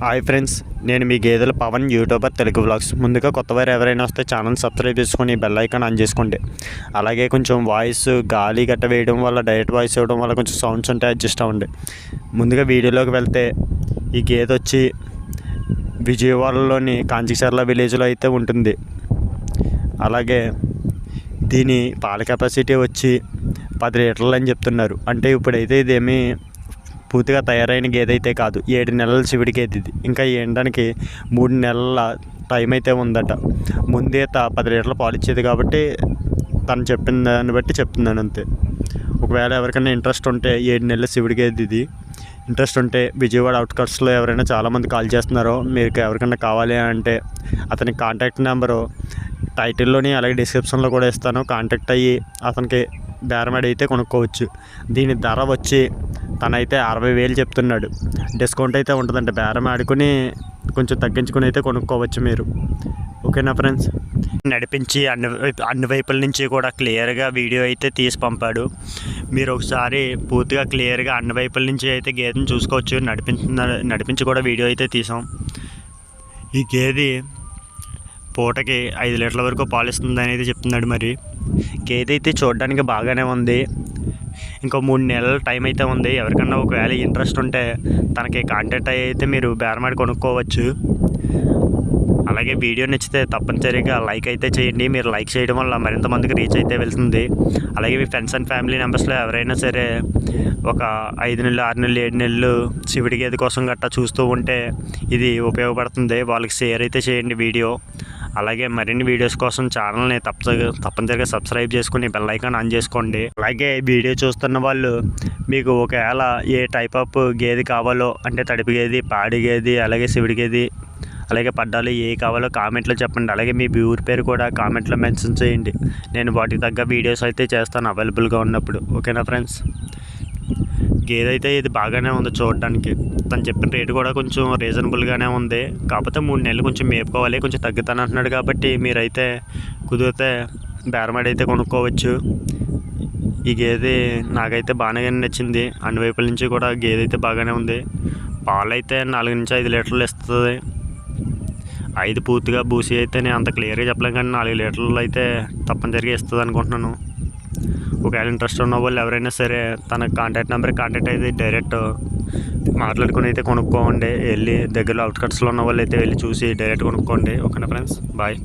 Hi friends నేను మీ గేదెల Pawan YouTuber Telugu blogs ముందుగా కొత్త వారు ఎవరైనా వస్తే ఛానల్ సబ్స్క్రైబ్ చేసుకొని బెల్ ఐకాన్ ఆన్ చేసుకోండి. అలాగే కొంచెం వాయిస్ గాలి గట్ట వేయడం వల్ల డైరెక్ట్ వాయిస్ ఇవ్వడం వల్ల కొంచెం సౌండ్స్ ఉంటే అడ్జస్ట్ అవ్వండి. ముందుగా వీడియోలోకి వెళ్తే ఈ గేదె వచ్చి విజయవాడలోని కాంచిచర్ల విలేజ్లో అయితే ఉంటుంది. అలాగే దీని పాల కెపాసిటీ వచ్చి పది లీటర్లు అని చెప్తున్నారు. అంటే ఇప్పుడైతే ఇదేమీ పూర్తిగా తయారైన గేదె అయితే కాదు. ఏడు నెలల చివిడి గేదె ఇది ఇంకా ఏండానికి మూడు నెలల టైం అయితే ఉందట. ముందే త పది లీటర్ల పాలు ఇచ్చేది కాబట్టి తను చెప్పిన దాన్ని బట్టి చెప్తున్నాను అంతే. ఒకవేళ ఎవరికైనా ఇంట్రెస్ట్ ఉంటే ఏడు నెలల శివుడి గేది ఇది ఇంట్రెస్ట్ ఉంటే విజయవాడ అవుట్కట్స్లో ఎవరైనా చాలామంది కాల్ చేస్తున్నారో మీకు ఎవరికైనా కావాలి అంటే అతని కాంటాక్ట్ నెంబరు టైటిల్లోని అలాగే డిస్క్రిప్షన్లో కూడా ఇస్తాను. కాంటాక్ట్ అయ్యి అతనికి బేరమాడి అయితే కొనుక్కోవచ్చు. దీని ధర వచ్చి తనైతే అరవై వేలు చెప్తున్నాడు. డిస్కౌంట్ అయితే ఉంటుందంట. బేరం ఆడుకుని కొంచెం తగ్గించుకుని అయితే కొనుక్కోవచ్చు మీరు. ఓకేనా ఫ్రెండ్స్? నడిపించి అన్ని అన్ని వైపుల నుంచి కూడా క్లియర్గా వీడియో అయితే తీసి పంపాడు. మీరు ఒకసారి పూర్తిగా క్లియర్గా అన్ని వైపుల నుంచి అయితే గేదెని చూసుకోవచ్చు. నడిపించిన నడిపించి కూడా వీడియో అయితే తీసాం. ఈ గేదె పూటకి ఐదు లీటర్ల వరకు పాలిస్తుంది అనేది చెప్తున్నాడు మరి. గేదె అయితే చూడడానికి బాగానే ఉంది. ఇంకో మూడు నెలల టైం అయితే ఉంది. ఎవరికన్నా ఒకవేళ ఇంట్రెస్ట్ ఉంటే తనకి కాంటాక్ట్ అయితే మీరు బేరమాడి కొనుక్కోవచ్చు. అలాగే వీడియో నచ్చితే తప్పనిసరిగా లైక్ అయితే చేయండి. మీరు లైక్ చేయడం వల్ల మరింత మందికి రీచ్ అయితే వెళ్తుంది. అలాగే మీ ఫ్రెండ్స్ అండ్ ఫ్యామిలీ మెంబర్స్లో ఎవరైనా సరే ఒక ఐదు నెలలు ఆరు నెలలు ఏడు నెలలు శివుడి గేదె కోసం గట్టా చూస్తూ ఉంటే ఇది ఉపయోగపడుతుంది. వాళ్ళకి షేర్ అయితే చేయండి వీడియో. అలాగే మరిన్ని వీడియోస్ కోసం ఛానల్ని తప్ప తప్పనిసరిగా సబ్స్క్రైబ్ చేసుకుని బెల్ ఐకాన్ ఆన్ చేసుకోండి. అలాగే వీడియో చూస్తున్న వాళ్ళు మీకు ఒకవేళ ఏ టైప్ ఆఫ్ గేది కావాలో అంటే తడిపి గేది పాడి గేది అలాగే శివుడి గేది అలాగే పడ్డాలు ఏ కావాలో కామెంట్లో చెప్పండి. అలాగే మీ ఊరి పేరు కూడా కామెంట్లో మెన్షన్ చేయండి. నేను వాటికి తగ్గ వీడియోస్ అయితే చేస్తాను అవైలబుల్గా ఉన్నప్పుడు. ఓకేనా ఫ్రెండ్స్ గేదె అయితే ఇది బాగానే ఉంది చూడడానికి. తను చెప్పిన రేటు కూడా కొంచెం రీజనబుల్గానే ఉంది. కాకపోతే మూడు నెలలు కొంచెం మేపుకోవాలి కొంచెం తగ్గుతాను అంటున్నాడు కాబట్టి మీరైతే కుదిరితే బేరమాడి అయితే కొనుక్కోవచ్చు. ఈ గేదె నాకైతే బాగానే నచ్చింది. అన్ని వైపుల నుంచి కూడా గేదె అయితే బాగానే ఉంది. పాలు అయితే నాలుగు నుంచి ఐదు లీటర్లు ఇస్తుంది. ఐదు పూర్తిగా బూసి అయితే నేను అంత క్లియర్గా చెప్పలేం కానీ నాలుగు లీటర్లు అయితే తప్పనిసరిగా ఇస్తుంది అనుకుంటున్నాను ఒకవేళ ఇంట్రెస్ట్ ఉన్న వాళ్ళు ఎవరైనా సరే తన కాంటాక్ట్ నెంబర్ కాంటాక్ట్ అయితే డైరెక్ట్ మాట్లాడుకుని అయితే కొనుక్కోండి. వెళ్ళి దగ్గరలో అవుట్కట్స్లో ఉన్న వాళ్ళు అయితే వెళ్ళి చూసి డైరెక్ట్ కొనుక్కోండి. ఓకేనా ఫ్రెండ్స్ బాయ్